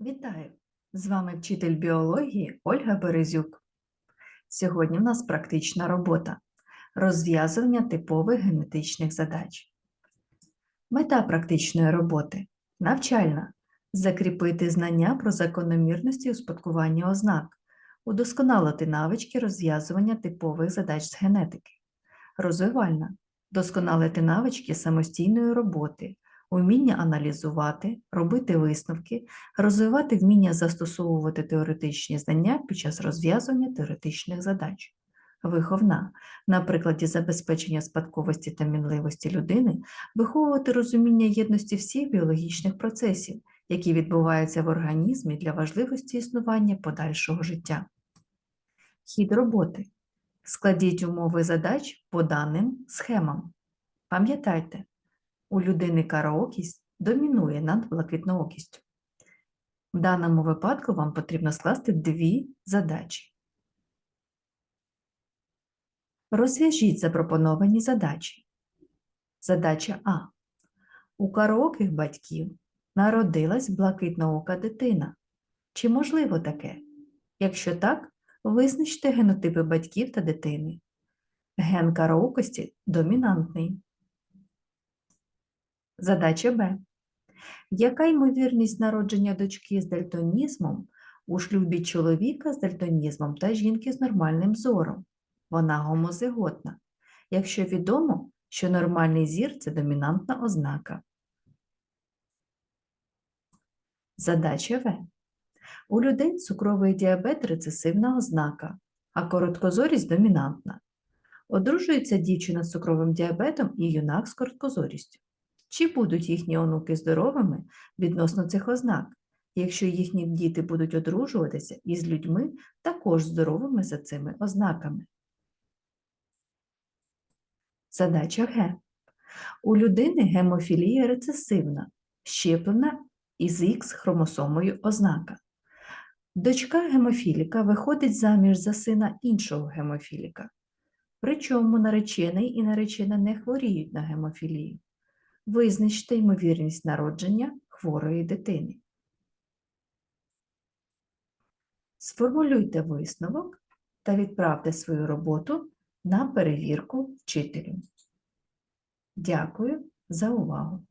Вітаю! З вами вчитель біології Ольга Березюк. Сьогодні в нас практична робота розв'язування типових генетичних задач. Мета практичної роботи навчальна закріпити знання про закономірності успадкування ознак, удосконалити навички розв'язування типових задач з генетики. Розвивальна досконалити навички самостійної роботи, уміння аналізувати, робити висновки, розвивати вміння застосовувати теоретичні знання під час розв'язування теоретичних задач. Виховна на прикладі забезпечення спадковості та мінливості людини виховувати розуміння єдності всіх біологічних процесів, які відбуваються в організмі для важливості існування подальшого життя. Хід роботи. Складіть умови задач по даним схемам. Пам'ятайте, у людини караокість домінує над блакитноокістю. В даному випадку вам потрібно скласти дві задачі. Розв'яжіть запропоновані задачі. Задача А. У караоких батьків народилась блакитноока дитина. Чи можливо таке? Якщо так, визначте генотипи батьків та дитини. Ген караокості домінантний. Задача Б. Яка ймовірність народження дочки з дальтонізмом у шлюбі чоловіка з дальтонізмом та жінки з нормальним зором? Вона гомозиготна, якщо відомо, що нормальний зір це домінантна ознака. Задача В. У людей цукровий діабет рецесивна ознака, а короткозорість домінантна. Одружується дівчина з цукровим діабетом і юнак з короткозорістю. Чи будуть їхні онуки здоровими відносно цих ознак, якщо їхні діти будуть одружуватися із людьми також здоровими за цими ознаками? Задача Г. У людини гемофілія рецесивна, щеплена із Х хромосомою ознака. Дочка гемофіліка виходить заміж за сина іншого гемофіліка. Причому наречений і наречена не хворіють на гемофілію. Визначте ймовірність народження хворої дитини. Сформулюйте висновок та відправте свою роботу на перевірку вчителю. Дякую за увагу!